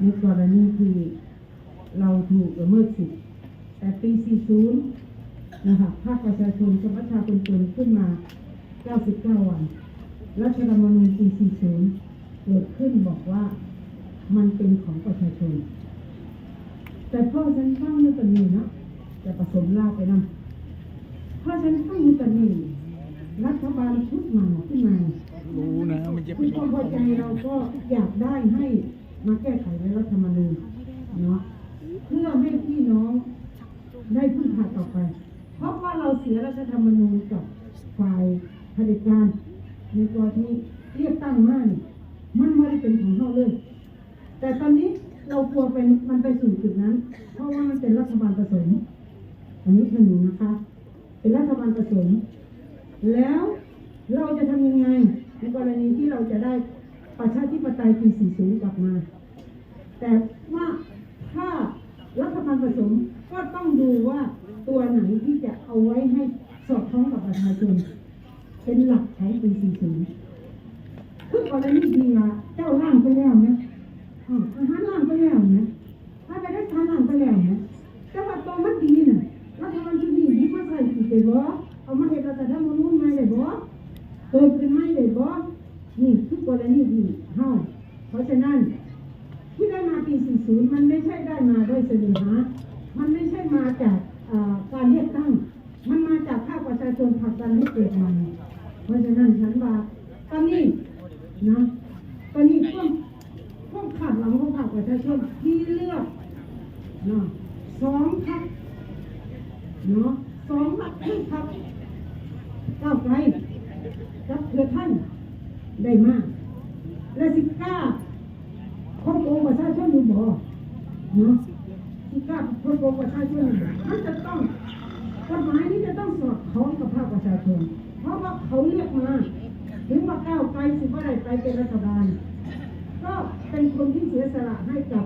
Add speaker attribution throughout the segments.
Speaker 1: ในกรณีที่เราถูกละเมิดสิทธิ์แต่ปี 40 นะคะภาคประชาชนสมัชชาเป็นตนขึ้นมา 99 วันรัฐธรรมนูญปี 40 เกิดขึ้นบอกว่ามันเป็นของประชาชน แต่พ่อฉันฟังอยู่ตอนนี้เนาะจะผสมลาไปนะพ่อฉันฟังอยู่ตอนนี้รัฐบาลชุดใหม่ขึ้นมา
Speaker 2: รู้นะมันจะ
Speaker 1: คุ
Speaker 2: เป็
Speaker 1: ณ
Speaker 2: น
Speaker 1: ความพอใจเราก็อยากได้ให้ มาแก้ไขในรัฐธรรมนูญเนาะเพื่อให้พี่น้องได้พึ่งพาต่อไป เพราะว่าเราเสียรัฐธรรมนูญกับฝ่ายเผด็จการในตัวที่เรียกตั้งมานี่มันไม่ได้เป็นของเราเลย แต่ตอนนี้เรากลัวเป็นมันไปสู่จุดนั้น เพราะว่ามันเป็นรัฐบาลผสมอันนี้คือหนูนะคะ เป็นรัฐบาลผสม แล้วเราจะทำยังไงในกรณีที่เราจะได้ ประชาธิปไตยปี 40 กลับมา แต่ว่าถ้ารัฐบาลผสมก็ต้องดูว่าตัวไหนที่จะเอาไว้ให้สอดคล้องกับประชาชนเป็นหลักใช้ปี 40 คือกรณีดีละเจ้าร่างไปแล้วนะอ๋ออาหารร่างไปแล้วนะถ้าไปได้ทานร่างไปแล้วนะแต่ว่าตัวมันดีน่ะรัฐบาลชุดนี้ดีมาใส่ปีได้บ่เอามาเฮ็ดรัฐธรรมนูญใหม่ได้บ่เกิดขึ้นใหม่ได้บ่ นี่คือกรณีดีเฮาเพราะฉะนั้นที่ได้มาปี 40 มันไม่ใช่ได้มาด้วยเสน่หา มันไม่ใช่มาจากการเลือกตั้ง มันมาจากภาคประชาชนผลักดันให้เกิดมาเพราะฉะนั้นฉันว่าตอนนี้นะตอนนี้พวกพวกขาดหลังของภาคประชาชนที่เลือกเนาะสองพักเนาะสองพักครึ่พักก้าวไกลกับเพื่อท่าน ได้มาก และสิบเก้าคนโกงประชาชนอยู่บ่เนาะที่กล้าคนโกงประชาชนมันจะต้องกฎหมายนี้จะต้องสอดคล้องกับภาคประชาชน เพราะว่าเขาเรียกมาถึงว่าก้าวไกลสิว่าได้ไปเป็นรัฐบาล ก็เป็นคนที่เสียสละให้กับ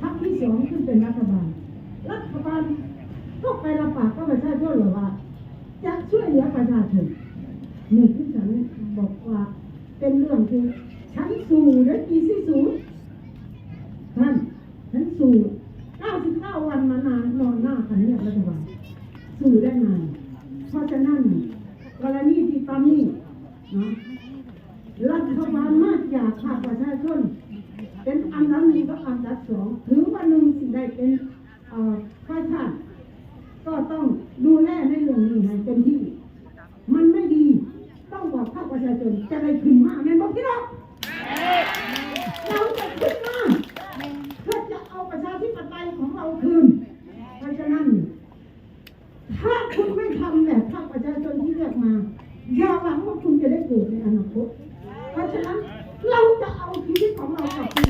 Speaker 1: พรรคที่สองขึ้นเป็นรัฐบาล รัฐบาลก็ไปรับปากกับประชาชนหรือว่า จะช่วยเหลือประชาชนนี่คือฉันบอกว่า เป็นเรื่องที่ฉันสู่และปีที่สูญท่านฉันสู่99 วันมานานนอนหน้ากันเนี่ยรัฐบาลสู่ได้นานเพราะฉะนั้นกรณีที่ตอนนี้นะรัฐบาลมากอยากภาคประชาชนเป็นอันดับหนึ่งก็อันดับสองถือว่าหนึ่งสิ่งใดเป็นเอ่อฝ่ายค้านก็ต้องดูแลในเรื่องนี้ให้เต็มที่ มันไม่ดี ต้องบอกภาคประชาชน จะได้ขึ้นมาแม่นบอกพี่น้องเราจะขึ้นมาเพื่อจะเอาประชาธิปไตยของเราคืน เพราะฉะนั้น ถ้าคุณไม่ทำแบบภาคประชาชนที่เลือกมาอย่าหวังว่าคุณจะได้เกิดในอนาคต เพราะฉะนั้นเราจะเอาชีวิตของเรากลับคืน